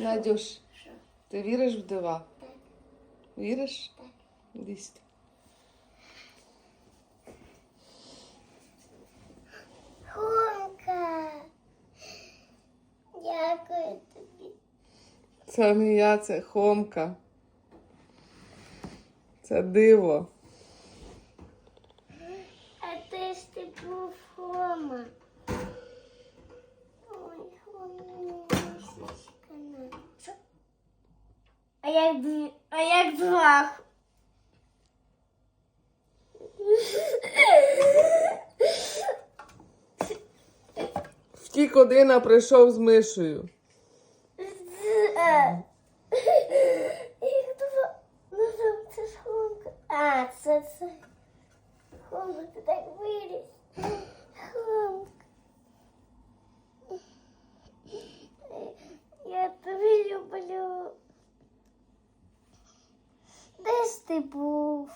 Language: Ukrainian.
Надюш, Що? ти віриш в дива? Так. Віриш? Так. Сюди. Хомка. Дякую тобі. Це не я, це Хомка. Це диво. А ти ж ти був Хома. Ой, Хомусечка наша. А як а як два? Втік один, а прийшов з мишею. Їх два. Ну це ж Хомка. А, це це. Ти так виріс. 对不